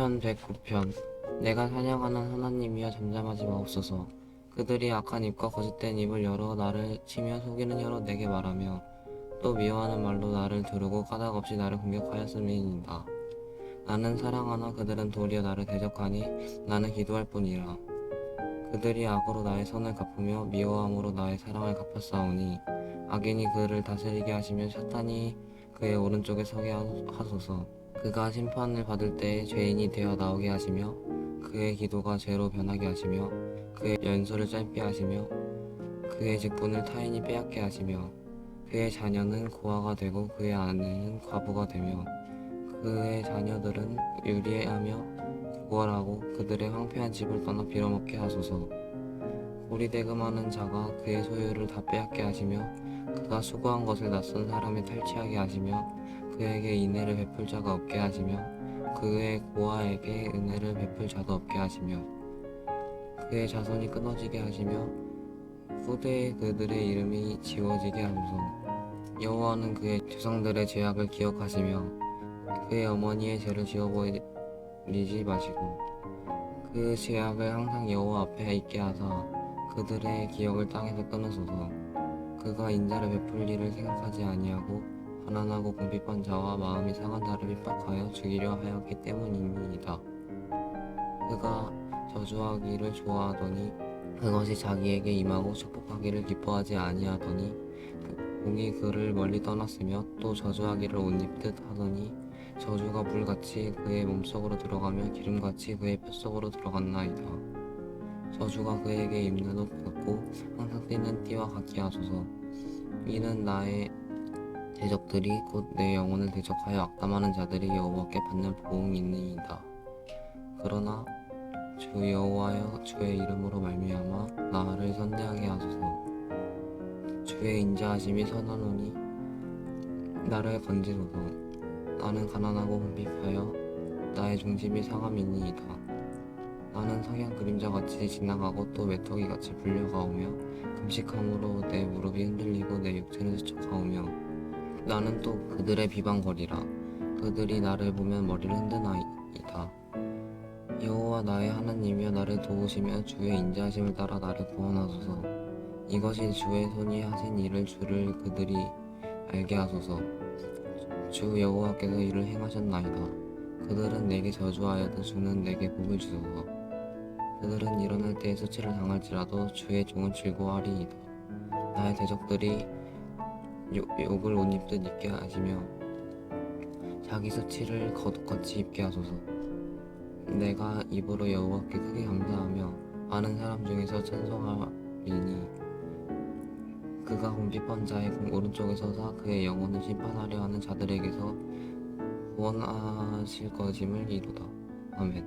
시편 109편. 내가 사냥하는 하나님이여 잠잠하지 마옵소서. 그들이 악한 입과 거짓된 입을 열어 나를 치며 속이는 혀로 내게 말하며 또 미워하는 말로 나를 두르고 까닭없이 나를 공격하였음이니이다. 나는 사랑하나 그들은 도리어 나를 대적하니 나는 기도할 뿐이라. 그들이 악으로 나의 선을 갚으며 미워함으로 나의 사랑을 갚았사오니 악인이 그를 다스리게 하시며 사탄이 그의 오른쪽에 서게 하소서 그가 심판을 받을 때에 죄인이 되어 나오게 하시며 그의 기도가 죄로 변하게 하시며 그의 연소를 짧게 하시며 그의 직분을 타인이 빼앗게 하시며 그의 자녀는 고아가 되고 그의 아내는 과부가 되며 그의 자녀들은 유리하며 구걸하고 그들의 황폐한 집을 떠나 빌어먹게 하소서. 고리대금하는 자가 그의 소유를 다 빼앗게 하시며 그가 수고한 것을 낯선 사람이 탈취하게 하시며 그에게 인애를 베풀 자가 없게 하시며 그의 고아에게 은혜를 베풀 자도 없게 하시며 그의 자손이 끊어지게 하시며 후대에 그들의 이름이 지워지게 하소서. 여호와는 그의 조상들의 죄악을 기억하시며 그의 어머니의 죄를 지워버리지 마시고 그 죄악을 항상 여호와 앞에 있게 하사 그들의 기억을 땅에서 끊으소서. 그가 인자를 베풀 일을 생각하지 아니하고 가난하고 궁핍한 자와 마음이 상한 자를 핍박하여 죽이려 하였기 때문입니다. 그가 저주하기를 좋아하더니 그것이 자기에게 임하고 축복하기를 기뻐하지 아니하더니 복이 그를 멀리 떠났으며 또 저주하기를 옷 입듯 하더니 저주가 물같이 그의 몸속으로 들어가며 기름같이 그의 뼛속으로 들어갔나이다. 저주가 그에게 입는 옷 같고 항상 뛰는 띠와 같게 하소서. 이는 나의 대적들이 곧 내 영혼을 대적하여 악담하는 자들이 여호와께 받는 보응이니이다. 그러나 주 여호와여 주의 이름으로 말미암아 나를 선대하게 하소서. 주의 인자하심이 선하노니 나를 건지소서. 나는 가난하고 궁핍하여 나의 중심이 상함이니이다. 나는 성향 그림자같이 지나가고 또 메뚜기같이 불려가오며 금식함으로 내 무릎이 흔들리고 내 육체는 수척하오며 나는 또 그들의 비방거리라. 그들이 나를 보면 머리를 흔드나이다. 여호와 나의 하나님이여 나를 도우시며 주의 인자하심을 따라 나를 구원하소서. 이것이 주의 손이 하신 일을 주를 그들이 알게 하소서. 주 여호와께서 이를 행하셨나이다. 그들은 내게 저주하여도 주는 내게 복을 주소서. 그들은 일어날 때에 수치를 당할지라도 주의 종은 즐거워하리이다. 나의 대적들이 욕, 욕을 옷 입듯 입게 하시며 자기 수치를 겉옷같이 입게 하소서. 내가 입으로 여호와께 크게 감사하며 많은 사람 중에서 찬송하리니 그가 궁핍한 자의 공- 오른쪽에 서사 그의 영혼을 심판하려 하는 자들에게서 구원하실 것임을 이루다. 아멘